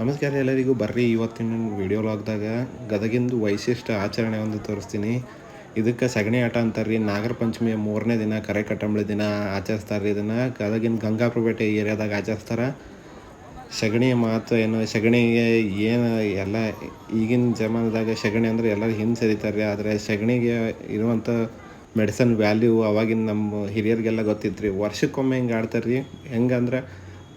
ನಮಸ್ಕಾರ ಎಲ್ಲರಿಗೂ. ಬರ್ರಿ ಇವತ್ತಿನ ವಿಡಿಯೋ ಲಾಗ್ದಾಗ ಗದಗಿಂದು ವೈಶಿಷ್ಟ್ಯ ಆಚರಣೆ ಒಂದು ತೋರಿಸ್ತೀನಿ. ಇದಕ್ಕೆ ಸಗಣಿ ಆಟ ಅಂತಾರೆ ರೀ ನಾಗರ ಪಂಚಮಿಯ ಮೂರನೇ ದಿನ ಕರೆ ಕಟ್ಟಂಬಳಿ ದಿನ ಆಚರಿಸ್ತಾರೆ ರೀ ಇದನ್ನು. ಗದಗಿನ ಗಂಗಾಪುರಪೇಟೆ ಏರಿಯಾದಾಗ ಆಚರಿಸ್ತಾರೆ. ಸಗಣಿಯ ಮಾತು ಏನು? ಸಗಣಿಗೆ ಏನು ಎಲ್ಲ ಈಗಿನ ಜಮಾನದಾಗ ಸಗಣಿ ಅಂದ್ರೆ ಎಲ್ಲರೂ ಹಿಂದೆ ಸರಿತಾರೆ ರೀ ಆದರೆ ಸಗಣಿಗೆ ಇರುವಂಥ ಮೆಡಿಸನ್ ವ್ಯಾಲ್ಯೂ ಅವಾಗಿನ ನಮ್ಮ ಹಿರಿಯರಿಗೆಲ್ಲ ಗೊತ್ತಿತ್ತು ರೀ ವರ್ಷಕ್ಕೊಮ್ಮೆ ಹಿಂಗೆ ಆಡ್ತಾರೆ ರೀ ಹೆಂಗಂದ್ರೆ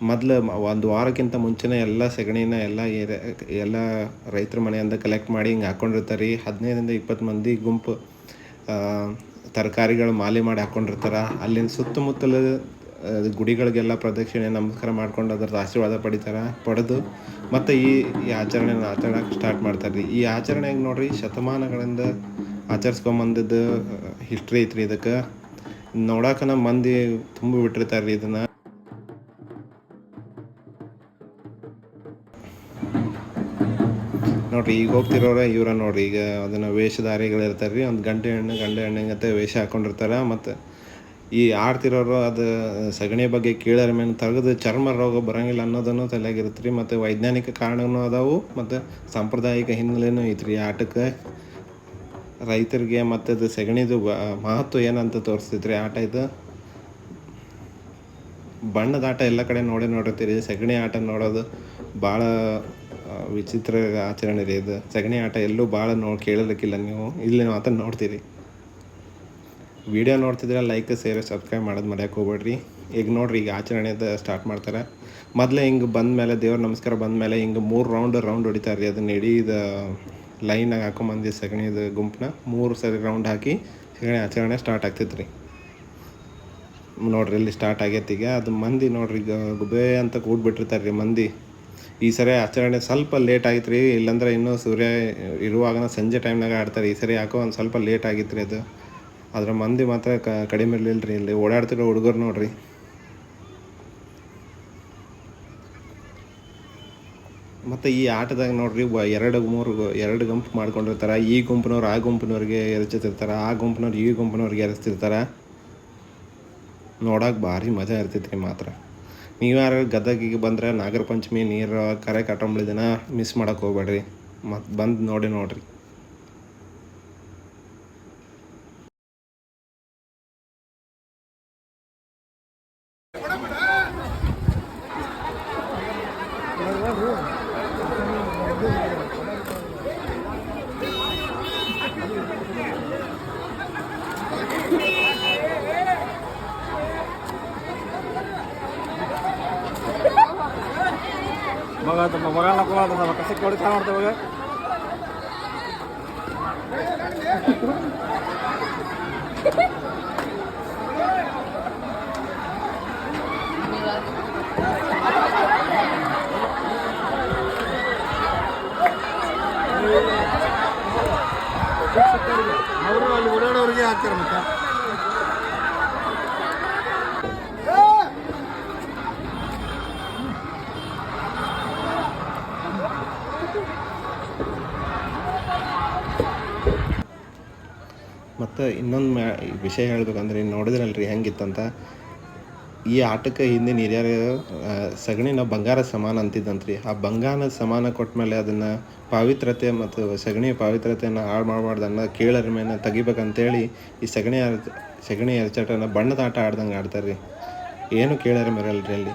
ಮೊದ್ಲು ಒಂದು ವಾರಕ್ಕಿಂತ ಮುಂಚೆನೇ ಎಲ್ಲ ಸಗಣಿನ ಎಲ್ಲ ಎಲ್ಲ ರೈತರ ಮನೆಯಿಂದ ಕಲೆಕ್ಟ್ ಮಾಡಿ ಹಿಂಗೆ ಹಾಕ್ಕೊಂಡಿರ್ತಾರೆ ರೀ ಹದಿನೈದರಿಂದ ಇಪ್ಪತ್ತು ಮಂದಿ ಗುಂಪು ತರಕಾರಿಗಳು ಮಾಲೆ ಮಾಡಿ ಹಾಕ್ಕೊಂಡಿರ್ತಾರೆ ಅಲ್ಲಿನ ಸುತ್ತಮುತ್ತಲ ಗುಡಿಗಳಿಗೆಲ್ಲ ಪ್ರದಕ್ಷಿಣೆ ನಮಸ್ಕಾರ ಮಾಡ್ಕೊಂಡು ಅದ್ರದ್ದು ಆಶೀರ್ವಾದ ಪಡಿತಾರೆ, ಪಡೆದು ಮತ್ತು ಈ ಈ ಆಚರಣೆನ ಆಚರಣೆಗೆ ಸ್ಟಾರ್ಟ್ ಮಾಡ್ತಾರೆ ರೀ ಈ ಆಚರಣೆಗೆ ನೋಡ್ರಿ ಶತಮಾನಗಳಿಂದ ಆಚರಿಸ್ಕೊಂಬಂದಿದ್ದು ಹಿಸ್ಟ್ರಿ ಐತ್ರಿ ಇದಕ್ಕೆ. ನೋಡಾಕ ಮಂದಿ ತುಂಬ ಬಿಟ್ಟಿರ್ತಾರೆ ರೀ ಇದನ್ನು. ನೋಡ್ರಿ, ಈಗ ಹೋಗ್ತಿರೋರ ಇವ್ರ ನೋಡ್ರಿ. ಈಗ ಅದನ್ನ ವೇಷಧಾರಿಗಳು ಇರ್ತಾರೆ ರೀ ಒಂದು ಗಂಟೆ ಹೆಣ್ಣು ಗಂಡ ಹೆಣ್ಣಿಗತ್ತೆ ವೇಷ ಹಾಕೊಂಡಿರ್ತಾರೆ. ಮತ್ತು ಈ ಆಡ್ತಿರೋರು ಅದು ಸಗಣಿ ಬಗ್ಗೆ ಕೀಳರ ಮೇಲೆ ತೆಗೆದು ಚರ್ಮ ರೋಗ ಬರಂಗಿಲ್ಲ ಅನ್ನೋದನ್ನು ತಲೆಯಾಗಿರುತ್ತೆ ರೀ ಮತ್ತು ವೈಜ್ಞಾನಿಕ ಕಾರಣನೂ ಅದಾವು. ಮತ್ತು ಸಾಂಪ್ರದಾಯಿಕ ಹಿನ್ನೆಲೆನೂ ಐತ್ರಿ. ಆಟಕ್ಕೆ ರೈತರಿಗೆ ಮತ್ತು ಅದು ಸಗಣಿದು ಮಹತ್ವ ಏನಂತ ತೋರಿಸ್ತೈತ್ರಿ. ಆಟ ಇದು ಬಣ್ಣದ ಆಟ ಎಲ್ಲ ಕಡೆ ನೋಡೇ ನೋಡಿರ್ತೀರಿ. ಸಗಣಿ ಆಟ ನೋಡೋದು ಭಾಳ ವಿಚಿತ್ರ ಆಚರಣೆ ರೀ ಇದು. ಸಗಣಿ ಆಟ ಎಲ್ಲೂ ಭಾಳ ನೋ, ಕೇಳಲಿಕ್ಕಿಲ್ಲ ನೀವು. ಇಲ್ಲಿ ಮಾತ್ರ ನೋಡ್ತೀರಿ. ವಿಡಿಯೋ ನೋಡ್ತಿದ್ರೆ ಲೈಕ್ ಸೇರ್ ಸಬ್ಸ್ಕ್ರೈಬ್ ಮಾಡೋದು ಮರ್ಯಾಕೆ ಹೋಗ್ಬೇಡ್ರಿ. ಈಗ ನೋಡ್ರಿ, ಈಗ ಆಚರಣೆದ ಸ್ಟಾರ್ಟ್ ಮಾಡ್ತಾರೆ. ಮೊದಲೇ ಹಿಂಗೆ ಬಂದ ಮೇಲೆ, ದೇವ್ರ ನಮಸ್ಕಾರ ಬಂದ ಮೇಲೆ ಹಿಂಗೆ ಮೂರು ರೌಂಡ್ ರೌಂಡ್ ಹೊಡಿತಾರೆ ರೀ ಅದನ್ನ ಇಡೀ ಇದು ಲೈನಾಗಿ ಹಾಕೊಂಬಂದು ಸಗಣಿದ ಗುಂಪನ್ನ ಮೂರು ಸರಿ ರೌಂಡ್ ಹಾಕಿ ಸಗಣಿ ಆಚರಣೆ ಸ್ಟಾರ್ಟ್ ಆಗ್ತೈತೆ ರೀ ನೋಡ್ರಿ, ಇಲ್ಲಿ ಸ್ಟಾರ್ಟ್ ಆಗೈತೆ ಈಗ. ಅದು ಮಂದಿ ನೋಡ್ರಿ, ಈಗ ಗುಬೆ ಅಂತ ಕೂಡ್ಬಿಟ್ಟಿರ್ತಾರೆ ರೀ ಮಂದಿ. ಈ ಸರಿ ಆಚರಣೆ ಸ್ವಲ್ಪ ಲೇಟ್ ಆಗಿತ್ತು ರೀ ಇಲ್ಲಾಂದ್ರೆ ಇನ್ನೂ ಸೂರ್ಯ ಇರುವಾಗನ ಸಂಜೆ ಟೈಮ್ನಾಗ ಆಡ್ತಾರೆ. ಈ ಸರಿ ಯಾಕೋ ಒಂದು ಸ್ವಲ್ಪ ಲೇಟ್ ಆಗಿತ್ತು ರೀ ಅದು. ಅದರ ಮಂದಿ ಮಾತ್ರ ಕ, ಕಡಿಮೆ ಇರಲಿಲ್ಲ ರೀ ಇಲ್ಲಿ. ಓಡಾಡ್ತಿರೋ ಹುಡುಗರು ನೋಡ್ರಿ. ಮತ್ತು ಈ ಆಟದಾಗ ನೋಡ್ರಿ ಎರಡು ಮೂರು, ಎರಡು ಗುಂಪು ಮಾಡ್ಕೊಂಡಿರ್ತಾರೆ. ಈ ಗುಂಪಿನವ್ರು ಆ ಗುಂಪಿನವ್ರಿಗೆ ಎರಚುತ್ತಿರ್ತಾರೆ ಆ ಗುಂಪಿನವ್ರು ಈ ಗುಂಪಿನವ್ರಿಗೆ ಎರಚ್ತಿರ್ತಾರೆ. ನೋಡೋಕೆ ಭಾರಿ ಮಜಾ ಇರ್ತೈತೆ ರೀ ಮಾತ್ರ. ನೀವ್ಯಾರು ಗದಗಿಗೆ ಬಂದರೆ ನಾಗರ ಪಂಚಮಿ ನೀರು, ಕರೆ ಕಟ್ಟಂಬಳಿ ದಿನ ಮಿಸ್ ಮಾಡೋಕ್ಕೆ ಹೋಗ್ಬೇಡ್ರಿ. ಮತ್ತು ಬಂದು ನೋಡಿ ನೋಡ್ರಿ. ತಮ್ಮ ಮಗಳನ್ನ ಕೂಡ ನಮ್ಮ ಕಸಕ್ಕೆ ಹೊಡಿತಾ ಮಾಡ್ತೇವೆ ಅವರು ಅಲ್ಲಿ ಓಡಾಡೋರಿಗೆ ಹಾಕ್ತಾರೆ ಮತ್ತೆ. ಮತ್ತು ಇನ್ನೊಂದು ಮ್ಯಾ ವಿಷಯ ಹೇಳ್ಬೇಕಂದ್ರೆ ನೋಡಿದ್ರಲ್ರಿ ಹೆಂಗಿತ್ತಂತ. ಈ ಆಟಕ್ಕೆ ಹಿಂದಿನ ಹಿರಿಯರು ಸಗಣಿನ ಬಂಗಾರ ಸಮಾನ ಅಂತಿದ್ದಂತ್ರಿ. ಆ ಬಂಗಾರ ಸಮಾನ ಕೊಟ್ಮೇಲೆ ಅದನ್ನು ಪಾವಿತ್ರತೆ ಮತ್ತು ಸಗಣಿ ಪಾವಿತ್ರತೆಯನ್ನು ಹಾಳು ಮಾಡಬಾರ್ದು ಅನ್ನ ಕೀಳರ ಮೇಲೆ ತೆಗಿಬೇಕಂತೇಳಿ ಈ ಸಗಣಿ ಸಗಣಿ ಎರಚಾಟನ ಬಣ್ಣದ ಆಟ ಆಡ್ದಂಗೆ ಆಡ್ತಾರೆ ರೀ ಏನು ಕೇಳರ ಮೇರಲ್ರಿ ಅಲ್ಲಿ?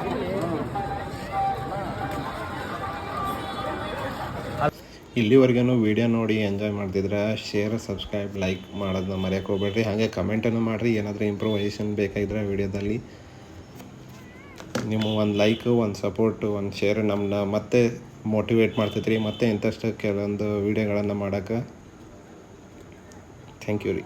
ಇಲ್ಲಿವರೆಗೂ ವಿಡಿಯೋ ನೋಡಿ ಎಂಜಾಯ್ ಮಾಡ್ತಿದ್ರೆ ಶೇರ್ ಸಬ್ಸ್ಕ್ರೈಬ್ ಲೈಕ್ ಮಾಡೋದನ್ನ ಮರೆಯೋಕೆ ಹೋಗ್ಬೇಡ್ರಿ. ಹಾಗೆ ಕಮೆಂಟನ್ನು ಮಾಡಿರಿ. ಏನಾದರೂ ಇಂಪ್ರೂವೈಸೇಷನ್ ಬೇಕಾಗಿದ್ರೆ ವಿಡಿಯೋದಲ್ಲಿ. ನಿಮ್ಮ ಒಂದು ಲೈಕು ಒಂದು ಸಪೋರ್ಟು ಒಂದು ಶೇರ್ ನಮ್ಮನ್ನ ಮತ್ತೆ ಮೋಟಿವೇಟ್ ಮಾಡ್ತೈತ್ರಿ. ಮತ್ತೆ ಇಂಥಷ್ಟು ಕೆಲವೊಂದು ವೀಡಿಯೋಗಳನ್ನು ಮಾಡೋಕ್ಕೆ. ಥ್ಯಾಂಕ್ ಯು ರೀ.